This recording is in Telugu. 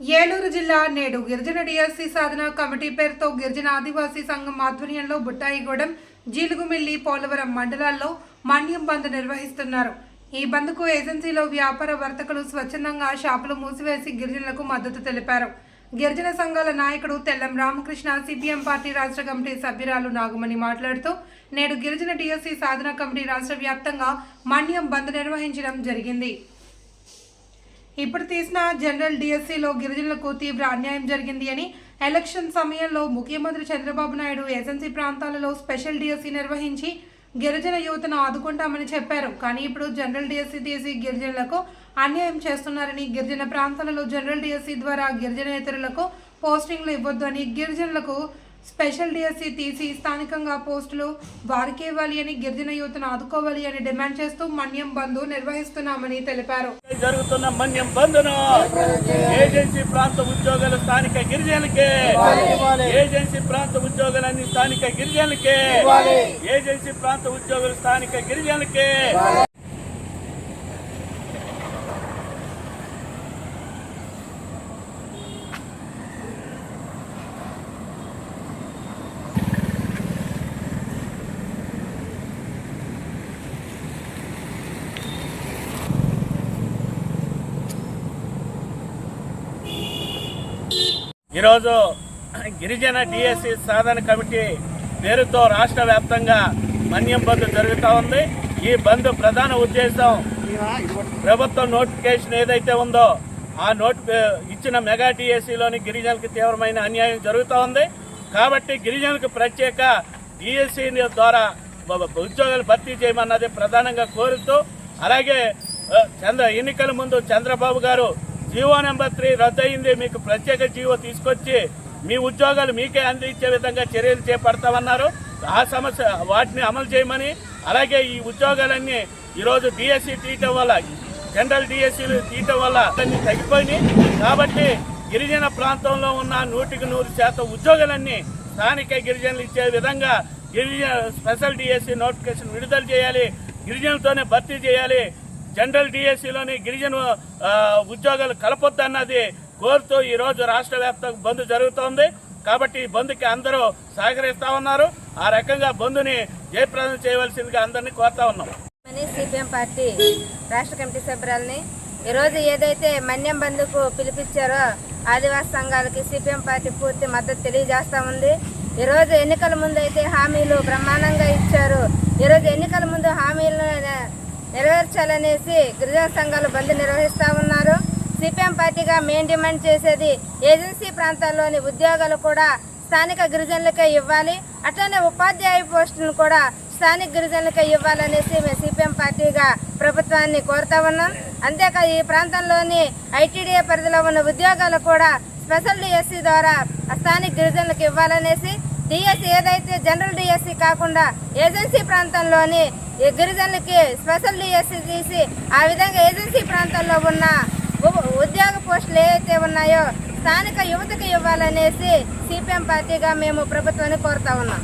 ఏలూరు జిల్లా నేడు గిరిజన డిఎస్సి సాధన కమిటీ పేరుతో గిరిజన ఆదివాసీ సంఘం ఆధ్వర్యంలో బుట్టాయిగూడెం జీలుగుమిల్లి పోలవరం మండలాల్లో మన్యం బంద్ నిర్వహిస్తున్నారు. ఈ బంద్కు ఏజెన్సీలో వ్యాపార వర్తకులు స్వచ్ఛందంగా షాపులు మూసివేసి గిరిజనులకు మద్దతు తెలిపారు. గిరిజన సంఘాల నాయకుడు తెల్లం రామకృష్ణ సిపిఎం పార్టీ రాష్ట్ర కమిటీ సభ్యురాలు నాగమణి మాట్లాడుతూ నేడు గిరిజన డిఎస్సి సాధన కమిటీ రాష్ట్ర వ్యాప్తంగా మన్యం బంద్ నిర్వహించడం జరిగింది. ఇప్పుడు తీసిన జనరల్ డిఎస్సిలో గిరిజనులకు తీవ్ర అన్యాయం జరిగింది అని ఎలక్షన్ సమయంలో ముఖ్యమంత్రి చంద్రబాబు నాయుడు ఏజెన్సీ ప్రాంతాలలో స్పెషల్ డిఎస్సి నిర్వహించి గిరిజన యువతను ఆదుకుంటామని చెప్పారు. కానీ ఇప్పుడు జనరల్ డిఎస్సి తీసి గిరిజనులకు అన్యాయం చేస్తున్నారని గిరిజన ప్రాంతాలలో జనరల్ డిఎస్సి ద్వారా గిరిజనేతరులకు పోస్టింగ్లు ఇవ్వొద్దని అని గిరిజనులకు స్పెషల్ డిఎస్సి తీసి స్థానికంగా పోస్టులు వారికే ఇవ్వాలి అని గిరిజన యువతను ఆదుకోవాలి అని డిమాండ్ చేస్తూ మన్యం బంధు నిర్వహిస్తున్నామని తెలిపారు. జరుగుతున్న మన్యం బంధును ఏజెన్సీ ప్రాంత ఉద్యోగాలు స్థానిక గిరిజనులకే ఏజెన్సీ ప్రాంత ఉద్యోగాలన్నీ స్థానిక గిరిజనులకే ఏజెన్సీ ప్రాంత ఉద్యోగులు స్థానిక గిరిజనులకే ఈరోజు గిరిజన డిఎస్సి సాధన కమిటీ పేరుతో రాష్ట్ర వ్యాప్తంగా మన్యం బంద్ జరుగుతూ ఉంది. ఈ బంద్ ప్రధాన ఉద్దేశం ప్రభుత్వం నోటిఫికేషన్ ఏదైతే ఉందో ఆ నోటి ఇచ్చిన మెగా డిఎస్సిలోని గిరిజనులకు తీవ్రమైన అన్యాయం జరుగుతూ ఉంది. కాబట్టి గిరిజనులకు ప్రత్యేక డిఎస్సి ద్వారా ఉద్యోగాలు భర్తీ చేయమన్నది ప్రధానంగా కోరుతూ అలాగే చంద్ర ఎన్నికల ముందు చంద్రబాబు గారు జీవో నెంబర్ త్రీ రద్దయింది. మీకు ప్రత్యేక జీవో తీసుకొచ్చి మీ ఉద్యోగాలు మీకే అందించే విధంగా చర్యలు చేపడతామన్నారు. ఆ సమస్య వాటిని అమలు చేయమని అలాగే ఈ ఉద్యోగాలన్నీ ఈరోజు డిఎస్సి తీయటం వల్ల జనరల్ డిఎస్సీలు తీయటం వల్ల అన్ని తగ్గిపోయినాయి. కాబట్టి గిరిజన ప్రాంతంలో ఉన్న నూటికి నూరు శాతం ఉద్యోగాలన్నీ స్థానిక గిరిజనులు ఇచ్చే విధంగా గిరిజన స్పెషల్ డిఎస్సి నోటిఫికేషన్ విడుదల చేయాలి. గిరిజనులతోనే భర్తీ చేయాలి. జనరల్ డిఎస్సిలోని గిరిజన ఉద్యోగాలు కలపొద్దన్నది కోరుతూ ఈ రోజు రాష్ట్ర వ్యాప్తంగా బంద్ జరుగుతోంది. కాబట్టి ఈ బంద్కి అందరూ సహకరిస్తా ఉన్నారు. ఆ రకంగా బంద్ని జయప్రదం చేయవలసిందిగా అందరినీ కోరుతా ఉన్నాం. సిపిఎం పార్టీ రాష్ట్ర కమిటీ సభ్యురాలని ఈరోజు ఏదైతే మన్యం బంధుకు పిలిపించారో ఆదివాసీ సంఘాలకి సిపిఎం పార్టీ పూర్తి మద్దతు తెలియజేస్తా ఉంది. ఈరోజు ఎన్నికల ముందు అయితే హామీలు బ్రహ్మాండంగా ఇచ్చారు. ఈరోజు ఎన్నికల ముందు హామీలను నెరవేర్చాలనేసి గిరిజన సంఘాలు బంద్ నిర్వహిస్తా ఉన్నారు. సిపిఎం పార్టీగా మెయిన్ డిమాండ్ చేసేది ఏజెన్సీ ప్రాంతాల్లోని ఉద్యోగాలు కూడా స్థానిక గిరిజనులకే ఇవ్వాలి. అట్లనే ఉపాధ్యాయ పోస్టులను కూడా స్థానిక గిరిజనులకే ఇవ్వాలనేసి మేము సిపిఎం పార్టీగా ప్రభుత్వాన్ని కోరుతా ఉన్నాం. అంతేకాదు ఈ ప్రాంతంలోని ఐటీడీఏ పరిధిలో ఉన్న ఉద్యోగాలు కూడా స్పెషల్ ఎస్సీ ద్వారా స్థానిక గిరిజనులకు ఇవ్వాలనేసి డిఎస్సి ఏదైతే జనరల్ డిఎస్సి కాకుండా ఏజెన్సీ ప్రాంతంలోని గిరిజనులకి స్పెషల్ డిఎస్సి తీసి ఆ విధంగా ఏజెన్సీ ప్రాంతంలో ఉన్న ఉ- ఉద్యోగ పోస్టులు ఏవైతే ఉన్నాయో స్థానిక యువతకు ఇవ్వాలనేసి సిపిఎం పార్టీగా మేము ప్రభుత్వాన్ని కోరుతా ఉన్నాం.